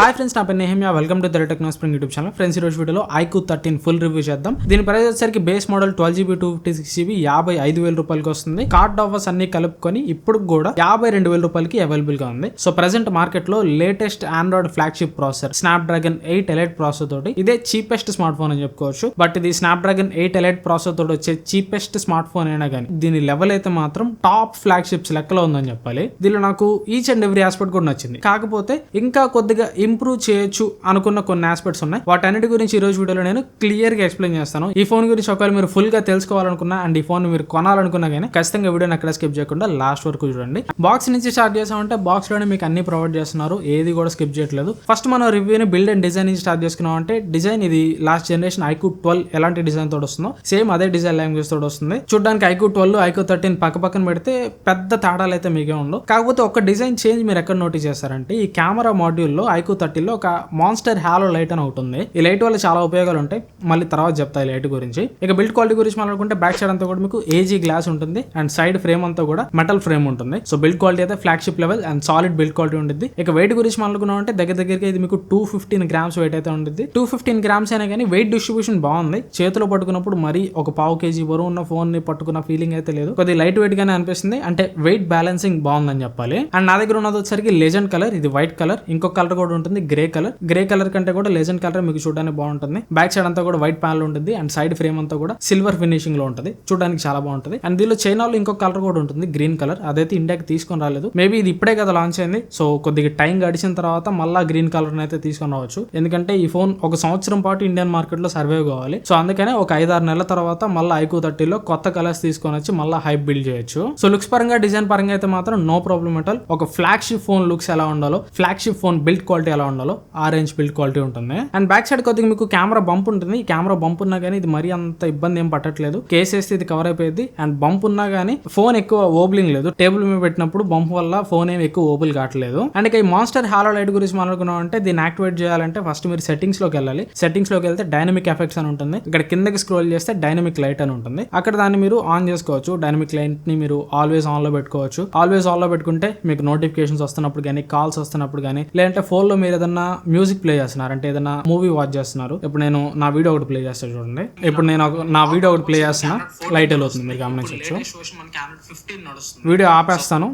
Hi friends నా పేరు Nehemiah. Welcome to the Techno Spring YouTube channel friends ఈ రోజు వీడియోలో ఐక్యూ థర్టీన్ ఫుల్ రివ్యూ చేద్దాం. దీని ప్రైస్ వచ్చేసరికి base model twelve GB two fifty six GB యాభై ఐదు వేల రూపాయలకి వస్తుంది. కార్డ్ ఆఫర్స్ అన్ని కలుపుకొని ఇప్పుడు కూడా యాభై రెండు వేల రూపాయలకి అవైలబుల్గా ఉంది. సో ప్రెసెంట్ మార్కెట్లో latest Android flagship processor Snapdragon eight elite processor తోటి ఇదే చీపెస్ట్ స్మార్ట్ ఫోన్ అని చెప్పుకోవచ్చు. బట్ ఇది Snapdragon eight elite processor తోటి వచ్చే చీపెస్ట్ స్మార్ట్ ఫోన్ అయినా కానీ దీని లెవెల్ అయితే మాత్రం టాప్ ఫ్లాగ్షిప్స్ లెక్కలో ఉందని చెప్పాలి. దీనిలో నాకు ఈచ్ అండ్ ఎవ్రీ ఆస్పెక్ట్ కూడా నచ్చింది. కాకపోతే ఇంకా కొద్దిగా ఇంప్రూవ్ చేయొచ్చు అనుకున్న కొన్ని ఆస్పెక్ట్స్ ఉన్నాయి. వాటన్నిటి గురించి ఈ రోజు వీడియోలో నేను క్లియర్గా ఎక్స్ప్లెయిన్ చేస్తాను. ఈ ఫోన్ గురించి ఒకవేళ మీరు ఫుల్గా తెలుసుకోవాలనుకున్నా అండ్ ఈ ఫోన్ మీరు కొనాలనుకున్నా కానీ ఖచ్చితంగా వీడియోని అక్కడ స్కిప్ చేయకుండా లాస్ట్ వరకు చూడండి. బాక్స్ నుంచి స్టార్ట్ చేసామంటే బాక్స్లోనే మీకు అన్ని ప్రొవైడ్ చేస్తున్నారు. ఏది కూడా స్కిప్ చేయట్లేదు. ఫస్ట్ మనం రివ్యూని బిల్డ్ అండ్ డిజైన్ నుంచి స్టార్ట్ చేసుకున్నాం అంటే డిజైన్ ఇది లాస్ట్ జనరేషన్ ఐక్యూ ట్వెల్వ్ ఎలాంటి డిజైన్ తోడు వస్తుందో సేమ్ అదే డిజైన్ లాంగ్వేజ్ తోడు వస్తుంది. చూడడానికి ఐక్యూ ట్వెల్వ్ ఐక్యూ థర్టీన్ పక్క పక్కన పెడితే పెద్ద తేడాలు అయితే మీకే ఉండవు. కాకపోతే ఒక డిజైన్ చేంజ్ మీరు ఎక్కడ నోటీస్ చేస్తారంటే ఈ కెమెరా మాడ్యూల్లో లో టూ థర్టీలో ఒక మాన్స్టర్ హ్యాలో లైట్ అని ఒకటి ఉంది. ఈ లైట్ వల్ల చాలా ఉపయోగాలు ఉంటాయి. మళ్ళీ తర్వాత చెప్తా ఈ లైట్ గురించి. ఇక బిల్డ్ క్వాలిటీ గురించి మాట్లాడుకుంటే బ్యాక్ సైడ్ అంతా కూడా మీకు ఏజీ గ్లాస్ ఉంటుంది. అండ్ సైడ్ ఫ్రేమ్ అంతా కూడా మెటల్ ఫ్రేమ్ ఉంటుంది. సో బిల్డ్ క్వాలిటీ అయితే flagship level and solid build quality ఉంటుంది ఇక వెయిట్ గురించి మాట్లాడుకున్నాం అంటే దగ్గర దగ్గరికి ఇది మీకు టూ ఫిఫ్టీన్ గ్రామ్స్ వెయిట్ అయితే ఉంటుంది టూ ఫిఫ్టీన్ గ్రామ్స్ అయినా కానీ వెయిట్ డిస్ట్రిబ్యూషన్ బాగుంది. చేతిలో పట్టుకున్నప్పుడు మరీ ఒక పావు కేజీ బరువు ఉన్న ఫోన్ని పట్టుకున్న ఫీలింగ్ అయితే లేదు. కొద్ది లైట్ వెయిట్ గానే అనిపిస్తుంది. అంటే వెయిట్ బ్యాలెన్సింగ్ బాగుందని చెప్పాలి. అండ్ నా దగ్గర ఉన్నది వచ్చరికి లెజెండ్ కలర్ ఇది వైట్ కలర్ ఇంకొక కలర్ కూడా ఉంటుంది గ్రే కలర్ గ్రే కలర్ కంటే కూడా లెజెండ్ కలర్ మీకు చూడడానికి బాగుంటుంది. బ్యాక్ సైడ్ అంతా కూడా వైట్ ప్యానల్ ఉంటుంది. అండ్ సైడ్ ఫ్రేమ్ అంతా కూడా సిల్వర్ ఫినిషింగ్లో ఉంటుంది. చూడడానికి చాలా బాగుంటుంది. అండ్ దీనిలో చైనాలో ఇంకొక కలర్ కూడా ఉంటుంది. గ్రీన్ కలర్ అదైతే ఇండియాకి తీసుకొని రాలేదు. మేబీ ఇది ఇప్పుడే కదా లాంచ్ అయింది. సో కొద్దిగా టైం గడిచిన తర్వాత మళ్ళీ గ్రీన్ కలర్ అయితే తీసుకొని రావచ్చు. ఎందుకంటే ఈ ఫోన్ ఒక సంవత్సరం పాటు ఇండియన్ మార్కెట్లో సర్వైవ్ కావాలి. సో అందుకనే ఒక ఐదారు నెలల తర్వాత మళ్ళీ ఐకూ థర్టీలో కొత్త కలర్స్ తీసుకొని వచ్చి మళ్ళీ హైప్ బిల్డ్ చేయొచ్చు. సో లుక్స్ పరంగా డిజైన్ పరంగా అయితే మాత్రం నో ప్రాబ్లమ్ ఎట్ ఆల్ ఒక ఫ్లాగ్షిప్ ఫోన్ లుక్స్ ఎలా ఉండాలో ఫ్లాగ్షిప్ ఫోన్ బిల్డ్ క్వాలిటీ ఎలా ఉండాలో ఆ రేంజ్ బిల్డ్ క్వాలిటీ ఉంటుంది. అండ్ బ్యాక్ సైడ్ కొద్దిగా మీకు కెమెరా బంప్ ఉంటుంది. ఈ కెమెరా బంప్ ఉన్నా కానీ ఇది మరీ అంత ఇబ్బంది ఏం పట్టట్లేదు. కేస్ వేస్తే ఇది కవర్ అయిపోయింది అండ్ బంప్ ఉన్నా కానీ ఫోన్ ఎక్కువ ఓబ్లింగ్ లేదు. టేబుల్ మీద పెట్టినప్పుడు బంప్ వల్ల ఫోన్ ఏమి ఎక్కువ ఓబుల్ కావట్లేదు. అండ్ ఇక ఈ మాస్టర్ హాలో లైట్ గురించి మాట్లాడుకున్నాం అంటే దీన్ని యాక్టివేట్ చేయాలంటే ఫస్ట్ మీరు సెట్టింగ్స్లోకి వెళ్ళాలి. సెట్టింగ్స్లోకి వెళ్తే డైనమిక్ ఎఫెక్ట్స్ అని ఉంటుంది. ఇక్కడ కిందకి స్క్రోల్ చేస్తే డైనమిక్ లైట్ అని ఉంటుంది. అక్కడ దాన్ని మీరు ఆన్ చేసుకోవచ్చు. డైనమిక్ లైట్ని మీరు ఆల్వేస్ ఆన్లో పెట్టుకోవచ్చు. ఆల్వేస్ ఆన్లో పెట్టుకుంటే మీకు నోటిఫికేషన్స్ వస్తున్నప్పుడు కానీ కాల్స్ వస్తున్నప్పుడు కానీ లేదంటే ఫోన్లో మీరు ఏదన్నా మ్యూజిక్ ప్లే చేస్తున్నారు? అంటే ఏదైనా మూవీ వాచ్ చేస్తున్నారు? ఇప్పుడు నేను నా వీడియో ఒకటి ప్లే చేస్తాను చూడండి. ఇప్పుడు నేను నా వీడియో ఒకటి ప్లే చేస్తున్నా. లైట్ వెళ్ళవుతుంది మీరు గమనించవచ్చు. వీడియో ఆపేస్తాను.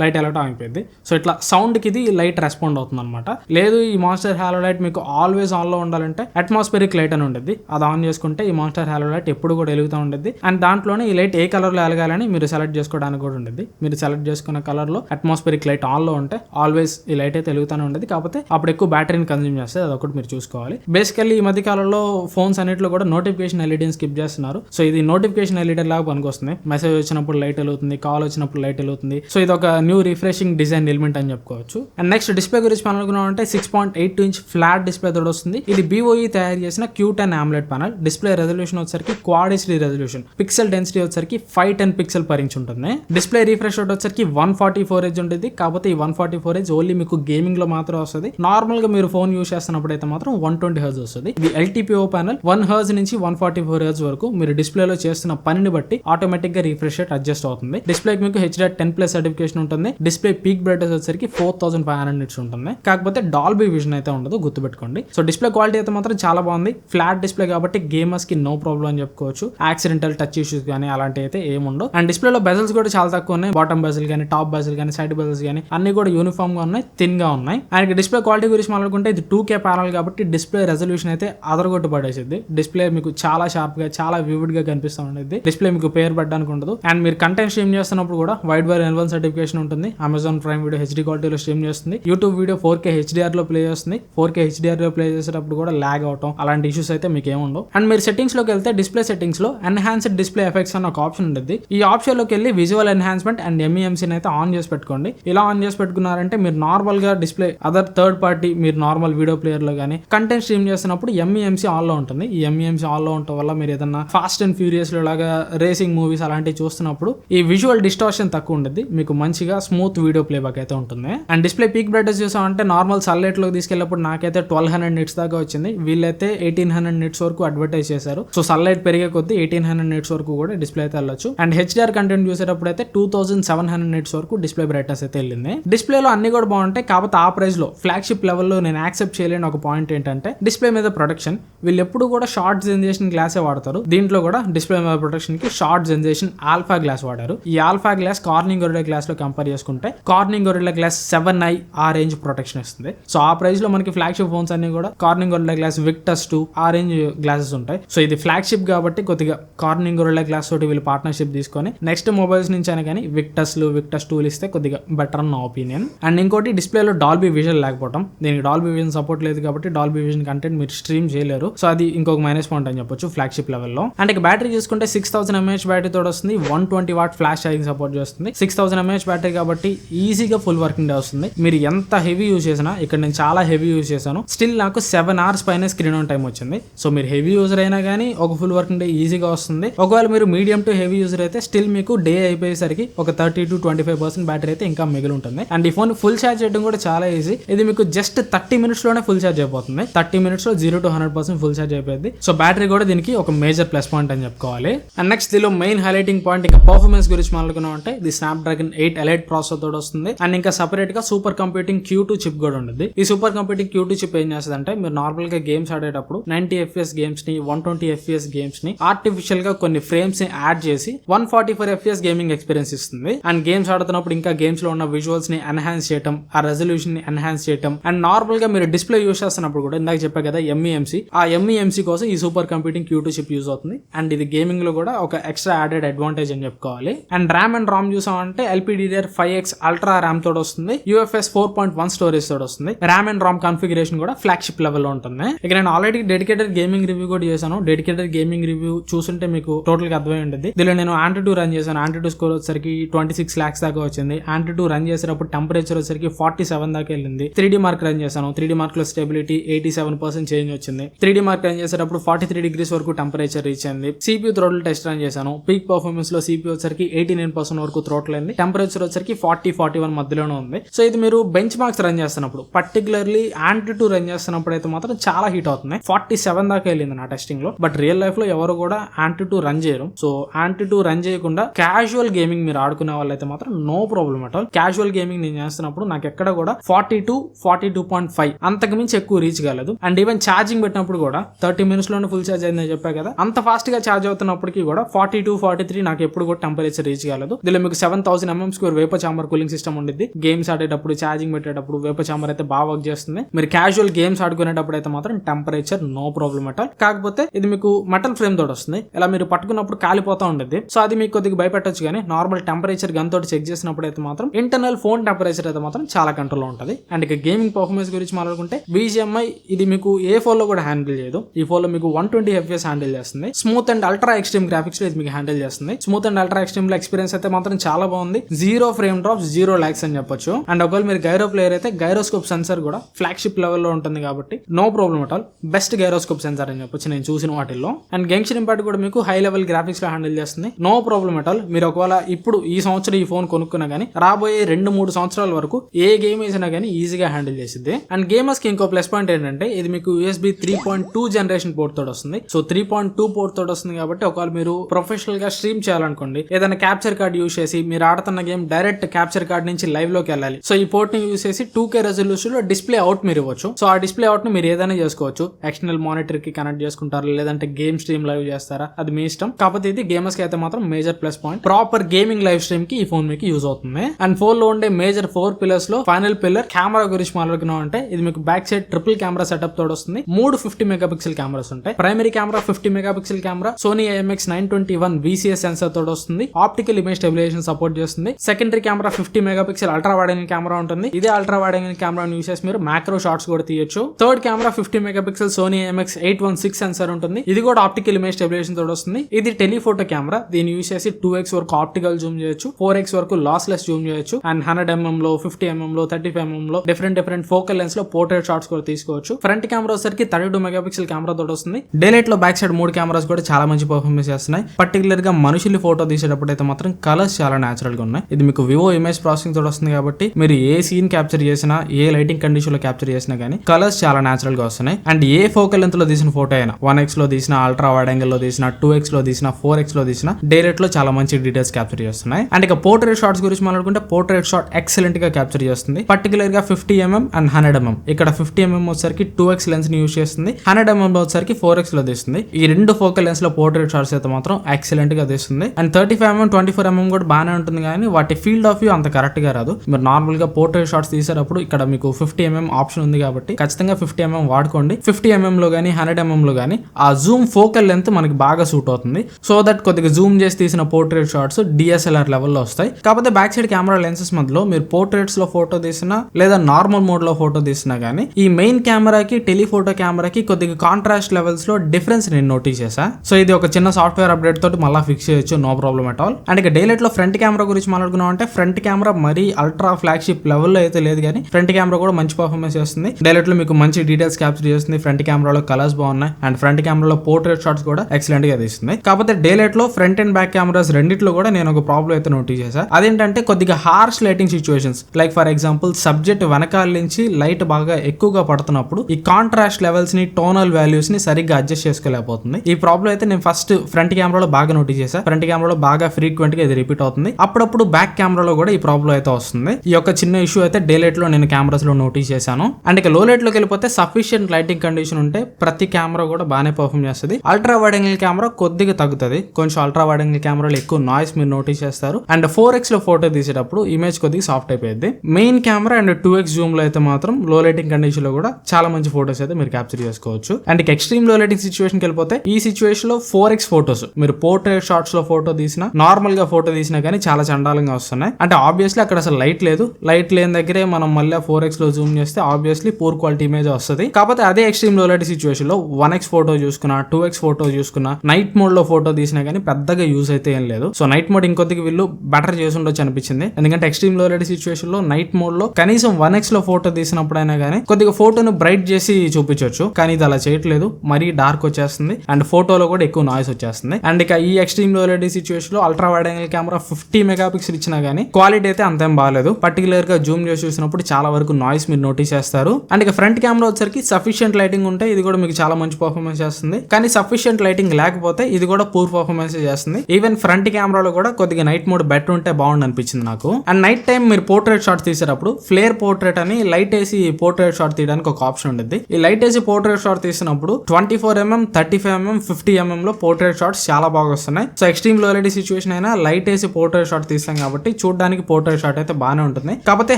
లైట్ ఎలట్ ఆగిపోయింది. సో ఇట్లా సౌండ్కి ఇది లైట్ రెస్పాండ్ అవుతుంది అనమాట లేదు ఈ మాన్స్టర్ హ్యాలో లైట్ మీకు ఆల్వేస్ ఆన్లో ఉండాలంటే అట్మాస్ఫిరిక్ లైట్ అని ఉంటుంది అది ఆన్ చేసుకుంటే ఈ మాన్స్టర్ హ్యాలో లైట్ ఎప్పుడు కూడా వెలుగుతూ ఉంటుంది అండ్ దాంట్లోనే ఈ లైట్ ఏ కలర్లో వెలగాలని మీరు సెలెక్ట్ చేసుకోవడానికి కూడా ఉంటుంది మీరు సెలెక్ట్ చేసుకున్న కలర్లో అట్మాస్ఫిరిక్ లైట్ ఆన్లో ఉంటే ఆల్వేస్ ఈ లైట్ అయితే వెలుగుతూనే ఉంటుంది కాకపోతే అప్పుడు ఎక్కువ బ్యాటరీని కన్జ్యూమ్ చేస్తే అదొకటి మీరు చూసుకోవాలి. బేసికల్లీ ఈ మధ్య కాలంలో ఫోన్స్ అన్నింటిలో కూడా నోటిఫికేషన్ ఎల్ఈడీని స్కిప్ చేస్తున్నారు. సో ఇది నోటిఫికేషన్ ఎల్ఈడీ లాగా పనికొస్తుంది. మెసేజ్ వచ్చినప్పుడు లైట్ వెలుగుతుంది కాల్ వచ్చినప్పుడు లైట్ వెలుగుతుంది. సో ఇది ఒక న్యూ రిఫ్రెషింగ్ డిజైన్ ఎలిమెంట్ అని చెప్పుకోవచ్చు. అండ్ నెక్స్ట్ డిస్ప్లే గురించి మాట్లాడుకున్నాం అంటే six point eight two inch flat display తోడు వస్తుంది. ఇది బీఓఈ తయారు చేసిన cute and AMOLED panel display resolution వచ్చరికి quad HD resolution pixel density వచ్చరికి five ten pixel per inch ఉంటుంది. డిస్ప్లే రిఫ్రెష్ రేట్ వచ్చరికి వన్ ఫార్టీ ఫోర్ ఏజ్ ఉంటుంది. కాకపోతే ఈ వన్ ఫార్టీ ఫోర్ ఏజ్ ఓన్లీ మీకు గేమింగ్లో మాత్రం వస్తుంది. నార్మల్గా మీరు ఫోన్ యూస్ చేస్తున్నప్పుడు అయితే మాత్రం వన్ ట్వంటీ హర్జ్ వస్తుంది. ఇది ఎల్టీపీఓ ప్యానల్ వన్ హర్జ్ నుంచి వన్ ఫార్టీ ఫోర్ హర్జ్ వరకు మీరు డిస్ప్లేలో చేస్తున్న పనిని బట్టి ఆటోమేటిక్గా రిఫ్రెష్ రేట్ అడ్జస్ట్ అవుతుంది. డిస్ప్లేకి మీకు హెచ్డీ టెన్ ప్లస్ సర్టిఫికేషన్ ఉంటుంది. డిస్ప్లే పీక్ బ్రైట్నెస్ వచ్చేసరికి four thousand five hundred nits ఉంటుంది. కాకపోతే డాల్బీ విజన్ అయితే ఉండదు గుర్తుపెట్టుకోండి. సో డిస్ప్లే క్వాలిటీ అయితే మాత్రం చాలా బాగుంది. ఫ్లాట్ డిస్ప్లే కాబట్టి గేమర్స్కి నో ప్రాబ్లం అని చెప్పుకోవచ్చు. యాక్సిడెంటల్ టచ్ ఇష్యూస్ కానీ అలాంటివి అయితే ఏముండవు అండ్ డిస్ప్లేలో బెజల్స్ కూడా చాలా తక్కువ ఉన్నాయి. బాటమ్ బెజల్ కానీ టాప్ బెజల్ కానీ సైడ్ బెజల్స్ కానీ అన్ని కూడా యూనిఫామ్గా ఉన్నాయి థిన్గా ఉన్నాయి. అండ్ డిస్ప్లే క్వాలిటీ గురించి మాట్లాడుకుంటే ఇది టూ కే ప్యానల్ కాబట్టి డిస్ప్లే రెజల్యూషన్ అయితే అదరగొట్టు పడేసింది డిస్ప్లే మీకు చాలా షార్ప్గా చాలా వివిడ్గా కనిపిస్తూ ఉండేది. డిస్ప్లే మీకు పేరు పెట్టడానికి ఉండదు. అండ్ మీరు కంటెంట్ స్ట్రీమ్ చేస్తున్నప్పుడు కూడా వైడ్ వైర్ ఎన్వల్ సర్టిఫికేషన్ ఉంటుంది. అమెజాన్ ప్రైమ్ వీడియో హెచ్డి క్వాలిటీలో స్ట్రీమ్ చేస్తుంది. యూట్యూబ్ వీడియో ఫోర్ కే హెచ్డిఆర్లో ప్లే చేస్తుంది. ఫోర్ కే హెచ్డిఆర్లో ప్లే చేసేటప్పుడు కూడా ల్యాగ్ అవటం అలాంటి ఇష్యూస్ అయితే మీకు ఏముండవు అండ్ మీరు సెట్టింగ్స్లోకి వెళ్తే డిస్ప్లే సెట్టింగ్స్లో ఎన్హాన్స్డ్ డిస్ప్లే ఎఫెక్ట్స్ అన్న ఒక ఆప్షన్ ఉంటుంది. ఈ ఆప్షన్లోకి వెళ్ళి విజువల్ ఎన్హాన్స్మెంట్ అండ్ ఎంఈఎంసీని అయితే ఆన్ చేసి పెట్టుకోండి. ఇలా ఆన్ చేసి పెట్టుకున్నారంటే మీరు నార్మల్గా డిస్ప్లే అదర్ థర్డ్ పార్టీ మీరు నార్మల్ వీడియో ప్లేయర్లో కానీ కంటెంట్ స్ట్రీమ్ చేస్తున్నప్పుడు ఎంఈఎంసీ ఆన్లో ఉంటుంది. ఈ ఎంఈఎంసీ ఆన్లో ఉండటం వల్ల మీరు ఏదన్నా ఫాస్ట్ అండ్ ఫ్యూరియస్లో లాగా రేసింగ్ మూవీస్ అలాంటివి చూస్తున్నప్పుడు ఈ విజువల్ డిస్టార్షన్ తక్కువ ఉంటుంది మీకు మంచిగా మంచిగా స్మూత్ వీడియో ప్లేబ్యాక్ అయితే ఉంటుంది. అండ్ డిస్ప్లే పీక్ బ్రైట్నెస్ చూసామంటే నార్మల్ సన్లైట్లో తీసుకెళ్ళినప్పుడు నాకైతే ట్వెల్వ్ హండ్రెడ్ నిట్స్ దాకా వచ్చింది. వీళ్ళైతే ఎయిటీన్ హండ్రెడ్ నిట్స్ వరకు అడ్వర్టైజ్ చేశారు. సో సన్లైట్ పెరిగే కొద్దీ ఎయిటీన్ హండ్రెడ్ నిట్స్ వరకు కూడా డిస్ప్లే అయితే వెళ్ళొచ్చు. అండ్ హెచ్డిఆర్ కంటెంట్ చూసేటప్పుడు అయితే two thousand seven hundred nits వరకు డిస్ప్లే బ్రైట్నెస్ అయితే వెళ్ళింది. డిస్ప్లేలో అన్ని కూడా బాగుంటాయి. కాకపోతే ఆ ప్రైస్లో ఫ్లాగ్షిప్ లెవెల్లో నేను యాక్సెప్ట్ చేయలేని ఒక పాయింట్ ఏంటంటే డిస్ప్లే మీద ప్రొటెక్షన్ వీళ్ళు ఎప్పుడు కూడా షార్ట్ జనరేషన్ గ్లాసే వాడతారు. దీంట్లో కూడా డిస్ప్లే మీద ప్రొటెక్షన్కి షార్ట్ జనరేషన్ ఆల్ఫా గ్లాస్ వాడారు. ఈ ఆల్ఫా గ్లాస్ కార్నింగ్ గ్లాస్లో కంపేర్ చేసుకుంటే Corning Gorilla glass seven I ఆ రేంజ్ ప్రొటెక్షన్ ఇస్తుంది. సో ఆ ప్రైస్లో మనకి ఫ్లాగ్షిప్ ఫోన్స్ అన్ని కూడా Corning Gorilla glass Victus two ఆ రేంజ్ గ్లాసెస్ ఉంటాయి. సో ఇది ఫ్లాగ్షిప్ కాబట్టి కొద్దిగా కార్నింగ్ గొరిల్లా గ్లాస్ తోటి వీళ్ళు పార్ట్నర్షిప్ తీసుకొని నెక్స్ట్ మొబైల్స్ నుంచి అయినా కానీ విక్టస్ విక్టస్ టూలు ఇస్తే కొద్దిగా బెటర్ అన్న ఒపీనియన్ అండ్ ఇంకోటి డిస్ప్లేలో డాల్బీ విజన్ లేకపోవడం దీనికి డాల్బీ విజన్ సపోర్ట్ లేదు కాబట్టి డాల్బీ విజన్ కంటెంట్ మీరు స్ట్రీమ్ చేయలేరు. సో అది ఇంకొక మైనస్ పాయింట్ అని చెప్పొచ్చు ఫ్లాగ్షిప్ లెవెల్లో అండ్ ఇక బ్యాటరీ చూసుకుంటే సిక్స్ థౌసండ్ ఎంఏహెచ్ బ్యాటరీ తోడు వస్తుంది. One twenty watt flash charging support చేస్తుంది. సిక్స్ థౌసండ్ ఎంఏహెచ్ బ్యాటరీ కాబట్టి ఈజీగా ఫుల్ వర్కింగ్ డే వస్తుంది. మీరు ఎంత హెవీ యూజ్ చేసినా ఇక్కడ నేను చాలా హెవీ యూజ్ చేశాను. స్టిల్ నాకు సెవెన్ అవర్స్ పైన స్క్రీన్ ఆన్ టైం వచ్చింది. సో మీరు హెవీ యూజర్ అయినా కానీ ఒక ఫుల్ వర్కింగ్ డే ఈజీగా వస్తుంది. ఒకవేళ మీరు మీడియం టు హెవీ యూజర్ అయితే స్టిల్ మీకు డే అయిపోయేసరికి ఒక thirty to twenty five percent battery అయితే ఇంకా మిగిలి ఉంటుంది. అండ్ ఈ ఫోన్ ఫుల్ ఛార్జ్ చేయడం కూడా చాలా ఈజీ ఇది మీకు జస్ట్ థర్టీ మినిట్స్లోనే ఫుల్ ఛార్జ్ అయిపోతుంది. థర్టీ మినిట్స్లో zero to hundred percent full charge అయిపోయింది. సో బ్యాటరీ కూడా దీనికి ఒక మేజర్ ప్లస్ పాయింట్ అని చెప్పుకోవాలి. అండ్ నెక్స్ట్ దీనిలో మెయిన్ హైలైటింగ్ పాయింట్ ఇంకా పర్ఫార్మెన్స్ గురించి మాట్లాడుకున్నాం అంటే the Snapdragon eight elite processor తోటి వస్తుంది. అండ్ ఇంకా సపరేట్గా super computing Q two chip కూడా ఉంటుంది ఈ super computing Q two chip ఏం చేస్తుంది అంటే మీరు నార్మల్గా గేమ్స్ ఆడేటప్పుడు నైన్టీ ఎఫ్ఎస్ గేమ్స్ని వన్ ట్వంటీ ఎఫ్ఎస్ గేమ్స్ని ఆర్టిఫిషియల్గా కొన్ని ఫ్రేమ్స్ని యాడ్ చేసి one forty four FPS gaming experience ఇస్తుంది. అండ్ గేమ్స్ ఆడుతున్నప్పుడు ఇంకా గేమ్స్లో ఉన్న విజువల్స్ని ఎన్హాన్స్ చేయటం ఆ రెజల్యూషన్ని ఎన్హాన్స్ చేయటం. అండ్ నార్మల్గా మీరు డిస్ప్లే యూస్ చేస్తున్నప్పుడు కూడా ఇందాక చెప్పా కదా ఎంఈఎంసీ ఆ ఎంఈఎంసీ కోసం ఈ super computing Q two chip use అవుతుంది. అండ్ ఇది గేమింగ్లో కూడా ఒక ఎక్స్ట్రా యాడెడ్ అడ్వాంటేజ్ అని చెప్పుకోవాలి. అండ్ ర్యామ్ అండ్ రామ్ చూసామంటే LPDDR five X ultra RAM తోడు వస్తుంది. UFS four point one storage తోడు వస్తుంది. ర్యామ్ అండ్ రామ్ కాన్ఫిగరేషన్ కూడా ఫ్లాగ్షిప్ లెవెల్లో ఉంటుంది. ఇక నేను ఆల్రెడీ డెడికేటెడ్ గేమింగ్ రివ్యూ కూడా చేశాను. డెడికేటెడ్ గేమింగ్ రివ్యూ చూస్తుంటే మీకు టోటల్గా అర్థమై ఉంటుంది. దీనిలో నేను ఆంటీ టూ రన్ చేశాను. ఆంటీ టూ స్కోర్ వచ్చేసరికి ట్వంటీ సిక్స్ లాక్స్ దాకా వచ్చింది. ఆంటీ టూ రన్ చేసేటప్పుడు టెంపరేచర్ వచ్చేసరికి ఫార్టీ సెవెన్ దాకా వెళ్ళింది. త్రీ డి మార్క్ రన్ చేశాను. Three D మార్క్లో stability eighty seven percent change వచ్చింది. త్రీ డి మార్క్ రన్ చేసేటప్పుడు ఫార్టీ త్రీ డిగ్రీస్ వరకు టెంపరేచర్ రీచ్ అయింది. సిపియూ థ్రోటల్ టెస్ట్ రన్ చేశాను. పీక్ పర్ఫార్మెన్స్లో సిపియూ వచ్చరికి ఎయిటీ నైన్ పర్సెంట్ వరకు థ్రోటల్ అయింది. టెంపరేచర్ వచ్చేసరికి ఫార్టీ ఫార్టీ వన్ మధ్యలోనే ఉంది. సో ఇది మీరు బెంచ్ మార్క్స్ రన్ చేస్తున్నప్పుడు పర్టికులర్లీ యాంటీ టూ రన్ చేస్తున్నప్పుడు అయితే మాత్రం చాలా హీట్ అవుతుంది. ఫార్టీ సెవెన్ దాకా వెళ్ళింది నా టెస్టింగ్లో. బట్ రియల్ లైఫ్లో ఎవరు కూడా యాంటీ టూ రన్ చేయరు. సో యాంటీ టూ రన్ చేయకుండా క్యాజువల్ గేమింగ్ మీరు ఆడుకునే వాళ్ళైతే మాత్రం no problem at all casual gaming నేను చేస్తున్నప్పుడు నాకు ఎక్కడ కూడా forty two forty two point five అంతకు మించి ఎక్కువ రీచ్ కాలేదు. అండ్ ఈవెన్ ఛార్జింగ్ పెట్టినప్పుడు కూడా థర్టీ మినిట్స్లోనే ఫుల్ ఛార్జ్ అయిందని చెప్పా కదా. అంత ఫాస్ట్గా ఛార్జ్ అవుతున్నప్పటికీ కూడా ఫార్టీ టూ ఫార్టీ త్రీ నాకు ఎప్పుడు కూడా టెంపరేచర్ రీచ్ కాలేదు. దీనిలో మీకు seven thousand mm square vapour chamber cooling system ఉండిద్ది. గేమ్స్ ఆడేటప్పుడు ఛార్జింగ్ పెట్టేటప్పుడు వేప చాంబర్ అయితే బాగా వర్క్ చేస్తుంది. మీరు క్యాజువల్ గేమ్స్ ఆడుకునేటప్పుడు అయితే మాత్రం టెంపరేచర్ నో ప్రాబ్లం అట కాకపోతే ఇది మీకు మెటల్ ఫ్రేమ్ తోటి వస్తుంది. ఇలా మీరు పట్టుకున్నప్పుడు కాలిపోతా ఉండేది సో అది మీకు కొద్దిగా భయపెట్టొచ్చు కానీ నార్మల్ టెంపరేచర్ గన్ తోటి చెక్ చేసినప్పుడు అయితే మాత్రం ఇంటర్నల్ ఫోన్ టెంపరేచర్ అయితే మాత్రం చాలా కంట్రోల్ ఉంటుంది. అండ్ ఇక గేమింగ్ పర్ఫార్మెన్స్ గురించి మాట్లాడుకుంటే బీజిఎంఐ ఇది మీకు ఏ ఫోన్లో కూడా హ్యాండిల్ చేయదు. ఈ ఫోన్లో మీకు వన్ ట్వంటీ ఎఫ్ఎస్ హ్యాండిల్ చేస్తుంది. స్మూత్ అండ్ అల్ట్రా ఎక్స్ట్రీమ్ గ్రాఫిక్స్లో ఇది మీకు హ్యాండిల్ చేస్తుంది. స్మూత్ అండ్ అల్ట్రా ఎక్స్ట్రీమ్లో ఎక్స్పీరియన్స్ అయితే మాత్రం చాలా బాగుంది. Zero frame drops zero lags అని చెప్పొచ్చు. అండ్ ఒకవేళ మీరు గైరో ప్లేయర్ అయితే గైరోస్కోప్ సెన్సర్ కూడా ఫ్లాగ్షిప్ లెవెల్లో ఉంటుంది కాబట్టి no problem at all best gyroscope sensor అని చెప్పొచ్చు నేను చూసిన వాటిల్లో. అండ్ గెంక్షన్ ఇంపాక్ట్ కూడా మీకు హై లెవెల్ గ్రాఫిక్స్లో హ్యాండిల్ చేస్తుంది. నో ప్రాబ్లం అట్ ఆల్ మీరు ఒకవేళ ఇప్పుడు ఈ సంవత్సరం ఈ ఫోన్ కొనుక్కున్నా కానీ రాబోయే రెండు మూడు సంవత్సరాల వరకు ఏ గేమ్ వేసినా కానీ ఈజీగా హ్యాండిల్ చేసింది అండ్ గేమర్స్కి ఇంకో ప్లస్ పాయింట్ ఏంటంటే ఇది మీకు USB three point two generation port తోటి వస్తుంది. So three point two port తోటి వస్తుంది కాబట్టి ఒకవేళ మీరు ప్రొఫెషనల్గా స్ట్రీమ్ చేయాలనుకోండి ఏదైనా క్యాప్చర్ కార్డ్ యూస్ చేసి మీరు ఆడుతున్న గేమ్ డైరెక్ట్ క్యాప్చర్ కార్డ్ నుంచి లైవ్లోకి వెళ్ళాలి. సో ఈ పోర్ట్ని యూస్ చేసి టూ కే రెజల్యూషన్లో డిస్ప్లే అవుట్ మీరు ఇవ్వచ్చు. సో ఆ డిస్ప్లే అవుట్ని మీరు ఏదైనా చేసుకోవచ్చు. ఎక్స్టర్నల్ మానిటర్కి కనెక్ట్ చేసుకుంటారు? లేదంటే గేమ్ స్ట్రీమ్ లైవ్ చేస్తారా? అది మీ ఇష్టం. కాకపోతే ఇది గేమర్స్కి అయితే మాత్రం major plus point proper gaming live స్ట్రీమ్కి ఈ ఫోన్ మీకు యూజ్ అవుతుంది. అండ్ ఫోన్లో ఉండే మేజర్ ఫోర్ పిల్లర్స్లో ఫైనల్ పిల్లర్ కెమెరా గురించి మాట్లాడుకున్నాం అంటే ఇది మీకు back side triple camera setup తోడు వస్తుంది. మూడు ఫిఫ్టీ మెగా పిక్సెల్ కెమెరాస్ ఉంటాయి primary camera fifty megapixel camera Sony IMX nine twenty one VCS sensor తోడు వస్తుంది. ఆప్టికల్ ఇమేజ్ స్టెబిలైజేషన్ సపోర్ట్ చేస్తుంది. Second secondary camera fifty megapixel ultra వాడని camera ఉంటుంది. ఇదే అల్ట్రా వాడని కెమెరా యూస్ చేసి మీరు మ్యాక్రో షాట్స్ కూడా తీయొచ్చు. Third camera fifty megapixel Sony MX eight one six sensor ఉంటుంది. ఇది కూడా ఆప్టికల్ ఇమేజ్ స్టెబిలేషన్ తోడు వస్తుంది. ఇది టెలిఫోటో కెమెరా. దీన్ని యూస్ చేసి టూ ఎక్స్ వరకు ఆప్టికల్ జూమ్ చేయొచ్చు. ఫోర్ ఎక్స్ వరకు లాస్ లెస్ జూమ్ చేయొచ్చు. అండ్ హండ్రెడ్ ఎంఎం లో ఫిఫ్టీ ఎంఎం లో థర్టీ ఫైవ్ ఎంఎం లో డిఫరెంట్ డిఫరెంట్ ఫోకల్ లెన్స్లో పోర్ట్రేట్ షాట్స్ కూడా తీసుకోవచ్చు. ఫ్రంట్ కెమెరా వచ్చేసరికి thirty two megapixel camera తోడు వస్తుంది. డైలైట్లో బ్యాక్ సైడ్ మూడు కెమెరాస్ కూడా చాలా మంచి పర్ఫార్మెన్స్ చేస్తున్నాయి. పర్టికులర్గా మనుషులు ఫోటో తీసేటప్పుడు అయితే మాత్రం కలర్స్ చాలా న్యాచురల్గా ఉన్నాయి. ఇది మీకు మీకు వివో ఇమేజ్ ప్రాసెసింగ్ తోటి వస్తుంది కాబట్టి మీరు ఏ సీన్ క్యాప్చర్ చేసినా ఏ లైటింగ్ కండిషన్లో క్యాప్చర్ చేసినా కానీ కలర్స్ చాలా న్యాచురల్గా వస్తున్నాయి. అండ్ ఏ ఫోకల్ లెంత్లో తీసిన ఫోటో అయినా వన్ ఎక్స్లో తీసిన అల్ట్రా వైడ్ యాంగిల్లో తీసిన టూ ఎక్స్లో తీసిన ఫోర్ ఎక్స్లో తీసిన డైరెక్ట్లో చాలా మంచి డీటెయిల్స్ క్యాప్చర్ చేస్తున్నాయి. అండ్ ఇక పోర్ట్రేట్ షాట్స్ గురించి మాట్లాడుకుంటే పోర్ట్రేట్ షాట్ ఎక్సలెంట్గా క్యాప్చర్ చేస్తుంది. పర్టికులర్గా fifty MM and hundred MM ఇక్కడ ఫిఫ్టీ ఎంఎం mm వచ్చేసరికి టూ ఎక్స్ లెన్స్ని యూస్ చేస్తుంది. హండ్రెడ్ ఎంఎం mm వచ్చేసరికి ఫోర్ ఎక్స్లో తీస్తుంది. ఈ రెండు ఫోకల్ లెన్స్లో పోర్ట్రేట్ షాట్స్ అయితే మాత్రం ఎక్సలెంట్గా తీస్తుంది. And thirty five mm twenty four mm కూడా బాగానే ఉంటుంది కానీ వాటి ఫీల్డ్ ఆఫ్ వ్యూ అంత కరెక్ట్గా రాదు. మీరు నార్మల్గా పోర్ట్రేట్ షాట్స్ తీసేటప్పుడు ఇక్కడ మీకు ఫిఫ్టీ ఎంఎం ఆప్షన్ ఉంది కాబట్టి ఖచ్చితంగా ఫిఫ్టీ ఎంఎం వాడుకోండి. ఫిఫ్టీ ఎంఎం లో కానీ హండ్రెడ్ ఎంఎం లో కానీ ఆ జూమ్ ఫోకల్ లెంత్ మనకి బాగా సూట్ అవుతుంది. సో దట్ కొద్దిగా జూమ్ చేసి తీసిన పోర్ట్రేట్ షాట్స్ డిఎస్ఎల్ఆర్ లెవెల్లో వస్తాయి. కాకపోతే బ్యాక్ సైడ్ కెమెరా లెన్సెస్ మధ్యలో మీరు పోర్ట్రేట్స్లో ఫోటో తీసినా లేదా నార్మల్ మోడ్లో ఫోటో తీసినా కానీ ఈ మెయిన్ కెమెరాకి టెలిఫోటో కెమెరాకి కొద్దిగా కాంట్రాస్ట్ లెవెల్స్లో డిఫరెన్స్ నేను నోటీస్ చేశా. సో ఇది ఒక చిన్న సాఫ్ట్వేర్ అప్డేట్ తోటి మళ్ళీ ఫిక్స్ చేయొచ్చు no problem at all and ఇక డైలైట్లో ఫ్రంట్ కెమెరా గురించి మాట్లాడుకున్నాం అంటే ఫ్రంట్ కెమెరా మరీ అల్ట్రా ఫ్లాగ్షిప్ లెవెల్లో అయితే లేదు కానీ ఫ్రంట్ కెమెరా కూడా మంచి పర్ఫార్మెన్స్ చేస్తుంది. డైలైట్లో మీకు మంచి డీటెయిల్స్ క్యాప్చర్ చేస్తుంది. ఫ్రంట్ కెమెరాలో కలర్స్ బాగున్నాయి. అండ్ ఫ్రంట్ కెమెరాలో పోర్ట్రేట్ షాట్స్ కూడా ఎక్సలెంట్గా తీస్తుంది. కాకపోతే డైలైట్లో ఫ్రంట్ అండ్ బ్యాక్ కెమెరాస్ రెండిట్లో కూడా నేను ఒక ప్రాబ్లం అయితే నోటీస్ చేశాను అదేంటంటే కొద్దిగా harsh lighting situations like for example subject వెనకాల నుంచి లైట్ బాగా ఎక్కువగా పడుతున్నప్పుడు ఈ కాంట్రాస్ట్ లెవెల్స్ని టోనల్ వాల్యూస్ని సరిగ్గా అడ్జస్ట్ చేసుకోలేకపోతుంది. ఈ ప్రాబ్లం అయితే నేను ఫస్ట్ ఫ్రంట్ కెమెరాలో బాగా నోటీస్ చేశాను ఫ్రంట్ కెమెరాలో బాగా ఫ్రీక్వెంట్గా ఇది రిపీట్ అవుతుంది. అప్పుడప్పుడు బ్యాక్ కెమెరాలో కూడా ఈ ప్రాబ్లం అయితే వస్తుంది. ఈ యొక్క చిన్న ఇష్యూ అయితే డే లైట్లో నేను కెమెరాస్లో నోటీస్ చేశాను. అండ్ ఇక లో లైట్లోకి వెళ్ళిపోతే సఫిషియెంట్ లైటింగ్ కండిషన్ ఉంటే ప్రతి కెమెరా కూడా బాగానే పర్ఫామ్ చేస్తుంది. అల్ట్రా వైడ్ యాంగిల్ కెమెరా కొద్దిగా తగ్గుతుంది. కొంచెం అల్ట్రా వైడ్ యాంగిల్ కెమెరాలో ఎక్కువ నాయిస్ మీరు నోటీస్ చేస్తారు. అండ్ ఫోర్ ఎక్స్లో ఫోటో తీసేటప్పుడు ఇమేజ్ కొద్దిగా సాఫ్ట్ అయిపోయింది main camera and two X జూమ్లో అయితే మాత్రం లో లైటింగ్ కండిషన్లో కూడా చాలా మంచి ఫోటోస్ అయితే మీరు క్యాప్చర్ చేసుకోవచ్చు. అండ్ ఎక్స్ట్రీమ్లో లైటింగ్ సిచ్యువేషన్కి వెళ్ళిపోతే ఈ సిచ్యువేషన్లో ఫోర్ ఎక్స్ ఫోటోస్ మీరు పోర్ట్రేట్ షాట్స్లో ఫోటో తీసిన నార్మల్గా ఫోటో తీసినా కానీ చాలా చండాలంగా వస్తున్నాయి. అంటే ఆబ్వియస్లీ అక్కడ అసలు లైట్ లేదు. లైట్ లేని దగ్గరే మనం మళ్ళీ ఫోర్ ఎక్స్లో జూమ్ చేస్తే ఆబ్వియస్లీ పూర్ క్వాలిటీ ఇమేజ్ వస్తుంది. కాకపోతే అదే ఎక్స్ట్రీమ్లో లైట్ సిచ్యువేషన్లో వన్ ఎక్స్ ఫోటో చూసుకున్నా టూ ఎక్స్ ఫోటో చూసుకున్నా నైట్ మోడ్లో ఫోటో తీసినా కానీ పెద్దగా యూస్ అయితే ఏం లేదు. సో నైట్ మోడ్ ఇంకొద్దిగా వీళ్ళు బెటర్ చేసి ఉండొచ్చు అనిపించింది. ఎందుకంటే ఎక్స్ట్రీమ్లో లైట్ సిచ్యువేషన్లో నైట్ మోడ్లో కనీసం వన్ ఎక్స్లో ఫోటో తీసినప్పుడైనా కానీ కొద్దిగా ఫోటోను బ్రైట్ చేసి చూపించవచ్చు కానీ ఇది అలా చేయట్లేదు. మరీ డార్క్ వచ్చేస్తుంది. అండ్ ఫోటోలో కూడా ఎక్కువ నాయిస్ వచ్చేస్తుంది. అండ్ ఇక ఈ ఎక్స్ట్రీమ్లో లైట్ సిచ్యువేషన్లో ultra wide angle camera fifty megapixel ఇచ్చిన కానీ క్వాలిటీ అయితే అంతేం బాగాలేదు. పర్టికులర్గా జూమ్ చేసి చూసినప్పుడు చాలా వరకు నాయిస్ మీరు నోటీస్ చేస్తారు. అండ్ ఇక ఫ్రంట్ కెమెరా వచ్చరికి సఫిషియంట్ లైటింగ్ ఉంటే ఇది కూడా మీకు చాలా మంచి పర్ఫార్మెన్స్ చేస్తుంది. కానీ సఫిషియంట్ లైటింగ్ లేకపోతే ఇది కూడా పూర్ పర్ఫార్మెన్స్ చేస్తుంది. ఈవెన్ ఫ్రంట్ కెమెరాలో కూడా కొద్దిగా నైట్ మోడ్ బెటర్ ఉంటే బాగుండు అనిపించింది నాకు. అండ్ నైట్ టైం మీరు పోర్ట్రేట్ షాట్ తీసేటప్పుడు ఫ్లేర్ పోర్ట్రేట్ అని లైట్ వేసి పోర్ట్రేట్ షాట్ తీయడానికి ఒక ఆప్షన్ ఉంటుంది ఈ లైట్ వేసి పోర్ట్రేట్ షాట్ తీసినప్పుడు twenty four mm thirty five mm fifty mm లో పోర్ట్రేట్ షాట్స్ చాలా బాగా వస్తున్నాయి. సో ఎక్స్ట్రీమ్లో లైట్ సిచ్యువేషన్ అయినా లైట్ వేసి పోర్ట్రేట్ షాట్ తీస్తాం కాబట్టి చూడడానికి పోర్ట్రేట్ షాట్ అయితే బాగానే ఉంటుంది. కాకపోతే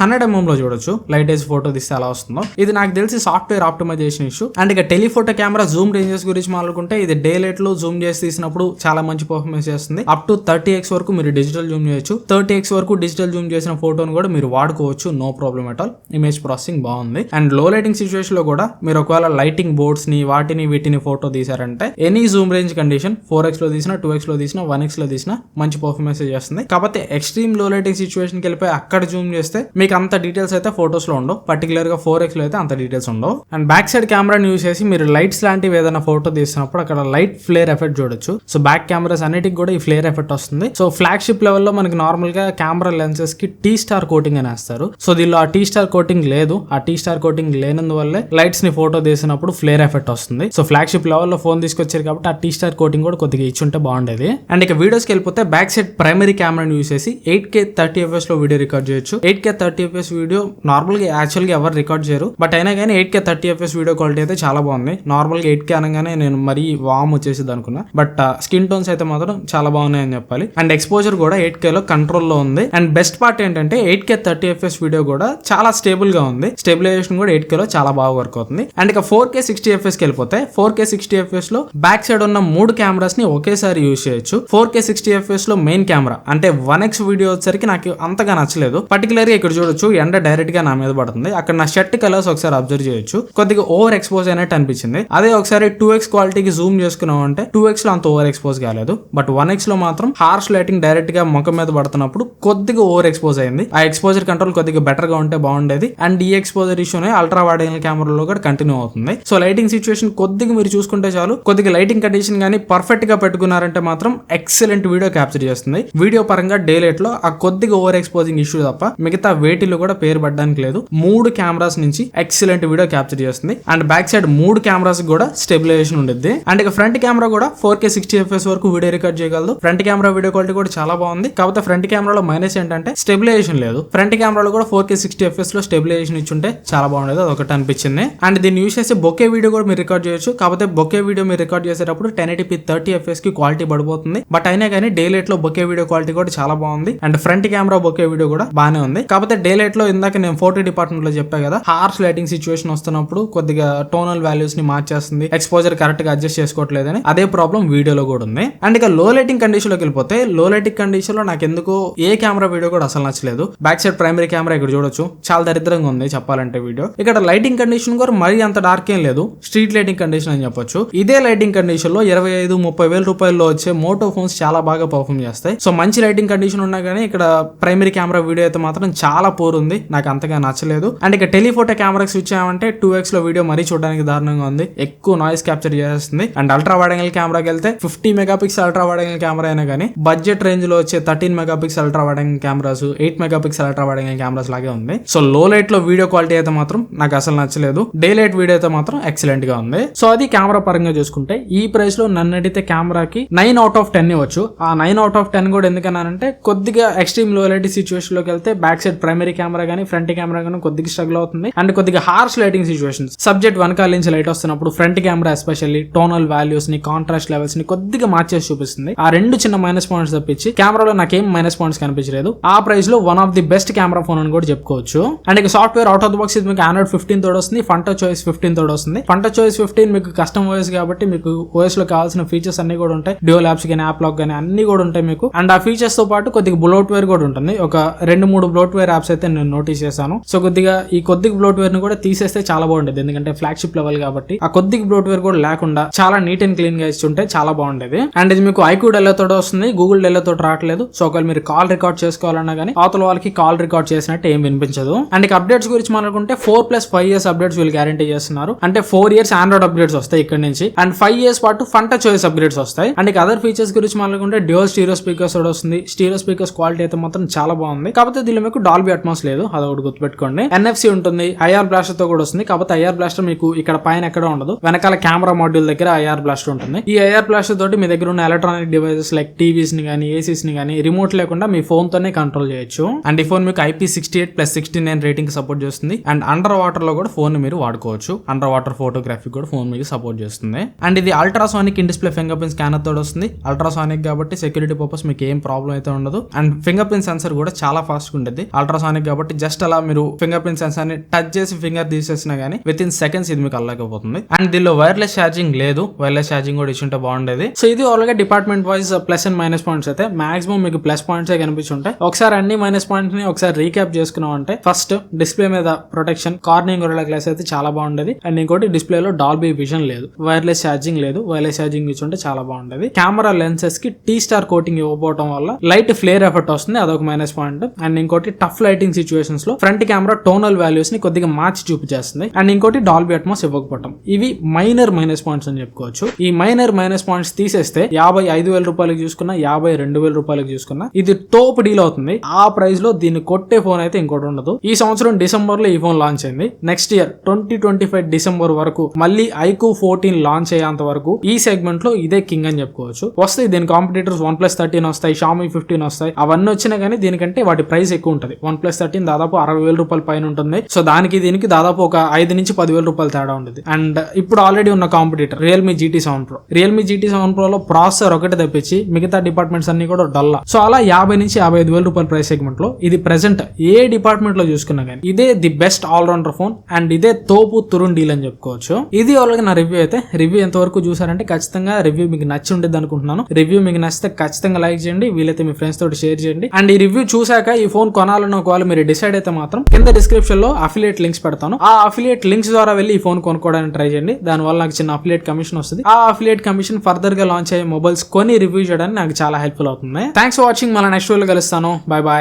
హండ్రెడ్ ఎంఎం లో చూడొచ్చు. లైట్ వేసి ఫోటో తీస్తే ఎలా వస్తుందో. ఇది నాకు తెలిసి సాఫ్ట్వేర్ ఆప్టిమైజేషన్ ఇష్యూ అండ్ ఇక టెలిఫోటో కెమెరా జూమ్ రేంజెస్ గురించి మాట్లాడుకుంటే ఇది డే లైట్లో జూమ్ చేసి తీసినప్పుడు చాలా మంచి పర్ఫార్మెన్స్ చేస్తుంది. అప్ టు థర్టీ ఎక్స్ వరకు మీరు డిజిటల్ జూమ్ చేయొచ్చు. థర్టీ ఎక్స్ వరకు డిజిటల్ జూమ్ చేసిన ఫోటోను కూడా మీరు వాడుకోవచ్చు. No problem at all image processing బాగుంది. అండ్లో లైటింగ్ సిచ్యువేషన్లో కూడా మీరు ఒకవేళ లైటింగ్ బోర్డ్స్ని వాటిని వీటిని photo తీసారంటే any zoom range condition four ఎక్స్లో తీసిన టూ ఎక్స్లో తీసిన వన్ ఎక్స్లో తీసిన మంచి పర్ఫార్మెన్స్ చేస్తుంది. కాకపోతే ఎక్స్ట్రీమ్ లో లైటింగ్ సిచ్యువేషన్కి వెళ్ళిపోయి అక్కడ జూమ్ చేస్తే మీకు అంత డీటెయిల్స్ అయితే ఫొటోస్లో ఉండవు. పర్టికులర్గా ఫోర్ ఎక్స్లో అయితే అంత డీటెయిల్స్ ఉండవు. అండ్ బ్యాక్ సైడ్ కెమెరాని యూస్ చేసి మీరు లైట్స్ లాంటివి ఏదైనా ఫోటో తీసినప్పుడు అక్కడ లైట్ ఫ్లేర్ ఎఫెక్ట్ చూడొచ్చు. సో బ్యాక్ కెమెరాస్ అన్నిటికి కూడా ఈ ఫ్లేర్ ఎఫెక్ట్ వస్తుంది. సో ఫ్లాగ్షిప్ లెవెల్లో మనకి నార్మల్గా కెమెరా లెన్సెస్కి టీ స్టార్ కోటింగ్ అని వేస్తారు. సో దీనిలో ఆ టీ స్టార్ కోటింగ్ లేదు. ఆ టీ స్టార్ కోటింగ్ లేనందువల్లే లైట్స్ని ఫోటో తీసినప్పుడు ఫ్లేర్ ఎఫెక్ట్ వస్తుంది. సో ఫ్లాగ్షిప్ లెవెల్లో ఫోన్ తీసుకొచ్చారు కాబట్టి ఆ టీ స్టార్ కోటింగ్ కూడా కొద్దిగా ఇచ్చుంటే బాగుండేది. అండ్ ఇక వీడియోస్కి వెళ్ళిపోతే బ్యాక్ సైడ్ ప్రైమరీ కెమెరాని యూస్ చేసి ఎయిట్ కే థర్టీ ఎఫ్ఎస్లో వీడియో రికార్డ్ చేయొచ్చు. Eight K thirty FPS video నార్మల్గా యాక్చువల్గా ఎవరు రికార్డ్ చేయరు. బట్ అయినా కానీ eight K thirty FPS video quality అయితే చాలా బాగుంది. నార్మల్గా ఎయిట్ కే అనగానే నేను మరీ వామ్ వచ్చేసి అనుకున్నా. బట్ స్కిన్ టోన్స్ అయితే మాత్రం చాలా బాగున్నాయి అని చెప్పాలి. అండ్ ఎక్స్పోజర్ కూడా ఎయిట్ కే లో కంట్రోల్లో ఉంది. అండ్ బెస్ట్ పార్ట్ ఏంటంటే eight K thirty FPS video కూడా చాలా స్టేబుల్గా ఉంది. స్టెబిలైజేషన్ కూడా ఎయిట్ కే లో చాలా బాగా వర్క్ అవుతుంది. అండ్ ఇక ఫోర్ కే సిక్స్టీ ఎఫ్ఎస్కి వెళ్ళిపోతే ఫోర్ కే సిక్స్టీ ఎఫ్ఎస్లో బ్యాక్ సైడ్ ఉన్న మూడు కెమెరాస్ని ఒకేసారి యూజ్ చేయొచ్చు. ఫోర్ కే సిక్స్టీ ఎఫ్ఎస్లో మెయిన్ కెమెరా అంటే వన్ ఎక్స్ వీడియో వచ్చేసరికి నాకు అంతగా నచ్చలేదు. పర్టికులర్గా ఇక్కడ చూడొచ్చు ఎండ డైరెక్ట్గా నా మీద పడుతుంది. అక్కడ నా షర్ట్ కలర్స్ ఒకసారి అబ్జర్వ్ చేయొచ్చు. కొద్దిగా ఓవర్ ఎక్స్పోజ్ అయినట్టు అనిపించింది. అదే ఒకసారి టూ ఎక్స్ క్వాలిటీకి జూమ్ చేసుకున్నాం అంటే టూ ఎక్స్లో అంత ఓవర్ ఎక్స్పోజ్ కాలేదు. బట్ వన్ ఎక్స్లో మాత్రం హార్ష్ లైటింగ్ డైరెక్ట్గా ముఖం మీద పడుతున్నప్పుడు కొద్దిగా ఓవర్ ఎక్స్పోజ్ అయింది. ఆ ఎక్స్పోజర్ కంట్రోల్ కొద్దిగా బెటర్గా ఉంటే బాగుండేది. అండ్ ఈ ఎక్స్పోజర్ ఇష్యూనే అల్ట్రా వైడ్ యాంగిల్ కెమెరాలో కూడా కంటిన్యూ అవుతుంది. సో లైటింగ్ సిచ్యువేషన్ కొద్దిగా మీరు చూసుకుంటే చాలు. కొద్దిగా లైటింగ్ కండిషన్ కానీ పర్ఫెక్ట్గా పెట్టుకున్నారంటే మాత్రం ఎక్సలెంట్ వీడియో క్యాప్చర్ చేస్తుంది. వీడియో పరంగా డే లైట్లో ఆ కొద్దిగా ఓవర్ ఎక్స్పోజింగ్ ఇష్యూ తప్ప మిగతా వేటిలో కూడా పేరు పడడానికి లేదు. మూడు కెమెరాస్ నుంచి ఎక్సలెంట్ వీడియో క్యాప్చర్ చేస్తుంది. అండ్ బ్యాక్ సైడ్ మూడు కెమెరాస్ కూడా స్టెబిలైజేషన్ ఉంటుంది అండ్ ఇక ఫ్రంట్ కెమెరా కూడా ఫోర్ కే సిక్స్టీ ఎఫ్ఎస్ వరకు వీడియో రికార్డ్ చేయగలదు. ఫ్రంట్ కెమెరా వీడియో క్వాలిటీ కూడా చాలా బాగుంది. కాకపోతే ఫ్రంట్ కెమెరాలో మైనస్ ఏంటంటే స్టెబిలైజేషన్ లేదు. ఫ్రంట్ కెమెరాలో కూడా ఫోర్ కే సిక్స్టీ ఎఫ్ఎస్లో స్టెబిలైజేషన్ ఇచ్చుంటే చాలా బాగుండేది. అది ఒకటి అనిపించింది. అండ్ దీన్ని యూస్ చేసి బొకే వీడియో కూడా మీరు రికార్డ్ చేయొచ్చు. కాకపోతే బొకే వీడియో మీరు రికార్డ్ చేసేటప్పుడు టెన్ ఎయిటీ థర్టీ ఎఫ్ఎస్కి క్వాలిటీ పడిపోతుంది. బట్ అయినా కానీ డే లైట్లో బొకే వీడియో క్వాలిటీ కూడా చాలా బాగుంది. And front camera bokeh video కూడా బాగానే ఉంది. కాకపోతే డే లైట్లో ఇందాక నేను ఫోటో డిపార్ట్మెంట్లో చెప్పా కదా హార్స్ లైటింగ్ సిచ్యువేషన్ వస్తున్నప్పుడు కొద్దిగా టోనల్ వాల్యూస్ని మార్చేస్తుంది ఎక్స్పోజర్ కరెక్ట్గా అడ్జస్ట్ చేసుకోవట్లేదని అదే ప్రాబ్లం వీడియోలో కూడా ఉంది. అండ్ ఇక లో లైటింగ్ కండిషన్లోకి వెళ్ళిపోతే లో లైటింగ్ కండిషన్లో నాకు ఎందుకో ఏ కెమెరా వీడియో కూడా అసలు నచ్చలేదు. బ్యాక్ సైడ్ ప్రైమరీ కెమెరా ఇక్కడ చూడొచ్చు. చాలా దరిద్రంగా ఉంది చెప్పాలంటే వీడియో. ఇక్కడ లైటింగ్ కండిషన్ కూడా మరీ అంత డార్క్ ఏం లేదు. స్ట్రీట్ లైటింగ్ కండిషన్ అని చెప్పొచ్చు. ఇదే లైటింగ్ కండిషన్లో ఇరవై ఐదు ముప్పై వేల రూపాయల్లో వచ్చే మోటో ఫోన్స్ చాలా బాగా పర్ఫామ్ చేస్తాయి. సో మంచి లైటింగ్ కండిషన్ ఉన్నా కానీ ఇక్కడ ప్రైమరీ కెమెరా వీడియో అయితే మాత్రం చాలా పోర్ ఉంది. నాకు అంతగా నచ్చలేదు. అండ్ ఇక టెలిఫోటో కెమెరాకి స్విచ్ చేయమంటే టూ ఎక్స్లో వీడియో మరీ చూడడానికి దారుణంగా ఉంది. ఎక్కువ నాయిస్ క్యాప్చర్ చేస్తుంది అండ్ అల్ట్రా వైడ్ యాంగిల్ కెమెరాకి వెళ్తే fifty mega pixel ultra wide angle camera అయినా కానీ బడ్జెట్ రేంజ్లో వచ్చే thirteen mega pixel ultra wide angle cameras eight mega pixel ultra wide angle cameras లాగే ఉంది. సో లో లైట్లో వీడియో క్వాలిటీ అయితే మాత్రం నాకు అసలు నచ్చలేదు. డే లైట్ వీడియో అయితే మాత్రం ఎక్సలెంట్గా ఉంది. సో అది కెమెరా పరంగా చూసుకుంటే ఈ ప్రైస్లో నన్ను అడిగితే కెమెరాకి నైన్ అవుట్ ఆఫ్ టెన్ ఇవ్వచ్చు. ఆ నైన్ అవుట్ ఆఫ్ టెన్ కూడా ఎందుకన్నానంటే కొద్దిగా ఎక్స్ట్రీమ్లో లైట్ సిచువేషన్లోకి వెళ్తే బ్యాక్ సైడ్ ప్రైమరీ కెమెరా కానీ ఫ్రంట్ కెమెరా కానీ కొద్దిగా స్ట్రగుల్ అవుతుంది. అండ్ కొద్దిగా హార్ష్ లైటింగ్ సిచువేషన్ సబ్జెక్ట్ వెనకాల నుంచి లైట్ వస్తున్నప్పుడు ఫ్రంట్ కెమెరా ఎస్పెషల్లీ టోనల్ వాల్యూస్ని కాంట్రాస్ట్ లెవెల్స్ని కొద్దిగా మార్చేసి చూపిస్తుంది. ఆ రెండు చిన్న మైనస్ పాయింట్స్ తప్పించి కెమెరాలో నాకేం మైనస్ పాయింట్స్ కనిపించలేదు. ఆ ప్రైస్లో one of the best camera phone అని కూడా చెప్పుకోవచ్చు. అండ్ ఇక software out of the box ఇది మీకు ఆండ్రాయిడ్ ఫిఫ్టీన్ తోడు వస్తుంది ఫంటో చాయిస్ ఫిఫ్టీన్ తోడు వస్తుంది. ఫంటో చాయిస్ ఫిఫ్టీన్ మీకు కస్టమ్ ఓఎస్ కాబట్టి మీకు ఓఎస్లో కావాల్సిన ఫీచర్స్ అన్ని కూడా ఉంటాయి. డ్యూల్ యాప్స్ కానీ యాప్ లాక్ కానీ అన్ని కూడా ఉంటాయి మీకు. అండ్ ఆ ఫీచర్స్తో పాటు కొద్దిగా బ్లోట్వేర్ కూడా ఉంటుంది. ఒక రెండు మూడు బ్లోట్వేర్ యాప్స్ అయితే నేను నోటీస్ చేశాను. సో కొద్దిగా ఈ కొద్దిగా బ్లోట్వేర్ని కూడా తీసేస్తే చాలా బాగుండేది. ఎందుకంటే ఫ్లాగ్షిప్ లెవెల్ కాబట్టి ఆ కొద్దిగా బ్లోట్వేర్ కూడా లేకుండా చాలా నీట్ అండ్ క్లీన్గా ఇచ్చి ఉంటే చాలా బాగుండేది. అండ్ ఇది మీకు ఐక్యూ డెల్లో వస్తుంది. గూగుల్ డెల్లో రావట్లేదు. సో ఒకవేళ మీరు కాల్ రికార్డ్ చేసుకోవాలన్నా కానీ అవతల వాళ్ళకి కాల్ రికార్డ్ చేసినట్టు ఏం వినిపించదు. అండ్ ఇక అప్డేట్స్ గురించి మాట్లాడుకుంటే four plus five years updates వీళ్ళు గ్యారంటీ చేస్తున్నారు. అంటే ఫోర్ ఇయర్స్ ఆండ్రాయిడ్ అప్డేట్స్ వస్తాయి ఇక్కడ నుంచి. అండ్ ఫైవ్ ఇయర్స్ పాటు ఫంట చాయిస్ అప్గ్రేడ్స్ వస్తాయి. అండ్ ఇక అదర్ ఫీచర్స్ గురించి మాట్లాడుకుంటే డ్యూల్ స్టీరియో స్పీకర్స్ కూడా వస్తుంది. స్టీరియో స్పీకర్స్ క్వాలిటీ అయితే మాత్రం చాలా బాగుంది. కాకపోతే దీనిలో మీకు డాల్బీ అట్మాస్ లేదు. అది ఒకటి గుర్తుపెట్టుకోండి. ఎన్ఎఫ్సి ఉంటుంది. ఐఆర్ బ్లాస్టర్తో కూడా వస్తుంది. కాకపోతే ఐఆర్ బ్లాస్టర్ మీకు ఇక్కడ పైన ఎక్కడ ఉండదు. వెనకాల కెమెరా మాడ్యూల్ దగ్గర ఐఆర్ బ్లాస్టర్ ఉంటుంది. ఈ ఐఆర్ బ్లాస్టర్ తోటి మీ దగ్గర ఉన్న ఎలక్ట్రానిక్ డివైసెస్ లైక్ టీవీస్ని కానీ ఏసీస్ని కానీ రిమోట్ లేకుండా మీ ఫోన్ తోనే కంట్రోల్ చేయొచ్చు. అండ్ ఈ ఫోన్ మీకు IP sixty eight plus sixty nine rating support చేస్తుంది. అండ్ అండర్ వాటర్లో కూడా ఫోన్ మీరు వాడుకోవచ్చు. అండర్ వాటర్ ఫోటోగ్రఫీ కూడా ఫోన్ మీకు సపోర్ట్ చేస్తుంది. అండ్ ఇది ultrasonic in display finger print scanner తోడు వస్తుంది. అల్ట్రాసానిక్ కాబట్టి సెక్యూరిటీ పర్పస్ మీకు ఏం ప్రాబ్లం అయితే ఉండదు. అండ్ ఫింగర్ ప్రింట్ సెన్సర్ కూడా చాలా ఫాస్ట్గా ఉంటుంది. అల్ట్రాసానిక్ కాబట్టి జస్ట్ అలా మీరు ఫింగర్ ప్రింట్ సెన్సర్ని టచ్ చేసి ఫింగర్ తీసేసినా కానీ విత్ ఇన్ సెకండ్స్ ఇది మీకు అల్లకపోతుంది అండ్ దీనిలో వైర్లెస్ ఛార్జింగ్ లేదు. వైర్లెస్ ఛార్జింగ్ కూడా ఇచ్చుంటే బాగుండేది. సో ఇది already department wise plus and minus points అయితే మాక్సిమం మీకు ప్లస్ పాయింట్స్ కనిపించుంటాయి ఒకసారి అన్ని మైనస్ పాయింట్స్ని ఒకసారి రీక్యాప్ చేసుకున్నాం అంటే ఫస్ట్ డిస్ప్లే మీద ప్రొటెక్షన్ కార్నింగ్ గొరిలా గ్లాస్ అయితే చాలా బాగుండేది. అండ్ ఇంకోటి డిస్ప్లే లో డాల్బీ విజన్ లేదు. వైర్లెస్ ఛార్జింగ్ లేదు. వైర్లెస్ ఛార్జింగ్ ఇచ్చుంటే చాలా బాగుండేది. కెమెరా లెన్సెస్కి టీ స్టార్ కోటింగ్ ఇవ్వకపోవడం వల్ల లైట్ ఫ్లేర్ ఎఫెక్ట్ వస్తుంది అదొక మైనస్ పాయింట్ అండ్ ఇంకోటి టఫ్ లైటింగ్ సిచువేషన్స్లో ఫ్రంట్ కెమెరా టోనల్ వాల్యూస్ని కొద్దిగా మార్చి చూపించేస్తుంది. అండ్ ఇంకోటి డాల్బీ అట్మాస్ ఇవ్వకపోవడం ఇవి మైనర్ మైనస్ పాయింట్స్ అని చెప్పుకోవచ్చు. ఈ మైనర్ మైనస్ పాయింట్స్ తీసేస్తే యాభై ఐదు వేల రూపాయలకు చూసుకున్నా యాభై రెండు వేల రూపాయలకు చూసుకున్నా ఇది టోప్ డీల్ అవుతుంది. ఆ ప్రైస్లో దీన్ని కొట్టే ఫోన్ అయితే ఇంకోటి ఉండదు. ఈ సంవత్సరం డిసెంబర్లో ఈ ఫోన్ లాంచ్ అయింది. Next year twenty twenty five December వరకు మళ్ళీ ఐకూ ఫోర్టీన్ లాంచ్ అయ్యేంత వరకు ఈ సెగ్మెంట్లో ఇదే కింగ్ అని చెప్పుకోవచ్చు. వస్తాయి దీని కాంపిటీటర్స్ వన్ ప్లస్ థర్టీన్ వస్తాయి షామీ ఫిఫ్టీన్ వస్తాయి అవన్నీ వచ్చినా కానీ దీనికంటే వాటి ప్రైస్ ఎక్కువ ఉంటుంది. వన్ ప్లస్ థర్టీన్ దాదాపు అరవై వేల రూపాయల పైన ఉంటుంది. సో దానికి దీనికి దాదాపు ఒక ఐదు నుంచి పదివేల రూపాయలు తేడా ఉంటుంది అండ్ ఇప్పుడు ఆల్రెడీ ఉన్న competitor Realme GT seven pro Realme GT seven pro లో ప్రాసెసర్ ఒకటి తప్పించి మిగతా డిపార్ట్మెంట్స్ అన్ని కూడా డల్లా సో అలా యాభై నుంచి యాభై ఐదు వేల రూపాయల ప్రైస్ సెగ్మెంట్లో ఇది ప్రెసెంట్ ఏ డిపార్ట్మెంట్లో చూసుకున్నా కానీ ఇదే the best all rounder phone and ఇదే తోపు తురున్ డీల్ అని చెప్పుకోవచ్చు. ఇది ఆల్రెడీ నా రివ్యూ అయితే రివ్యూ ఎంతవరకు చూసారంటే ఖచ్చితంగా రివ్యూ మీకు నచ్చి ఉండేది అనుకుంటున్నాను. రివ్యూ మీకు నచ్చితే ఖచ్చితంగా లైక్ చేయండి. వీలైతే మీ ఫ్రెండ్స్ తోటి షేర్ చేయండి. అండ్ ఈ రివ్యూ చూసాక ఈ ఫోన్ కొనాలన్న ఒకవేళ మీరు డిసైడ్ అయితే మాత్రం కింద డిస్క్రిప్షన్లో అఫిలియేట్ లింక్స్ పెడతాను. ఆ అఫిలియేట్ లింక్స్ ద్వారా వెళ్ళి ఈ ఫోన్ కొనుక్కోవడానికి ట్రై చేయండి. దానివల్ల నాకు చిన్న అఫిలియేట్ కమిషన్ వస్తుంది. ఆ అఫిలియేట్ కమిషన్ ఫర్దర్గా లాంచ్ అయ్యే మొబైల్స్ కొని రివ్యూ చేయడానికి నాకు చాలా హెల్ప్ఫుల్ అవుతుంది. థ్యాంక్స్ ఫర్ వాచింగ్ మళ్ళీ నెక్స్ట్ వీడియో కలుస్తాను. Bye bye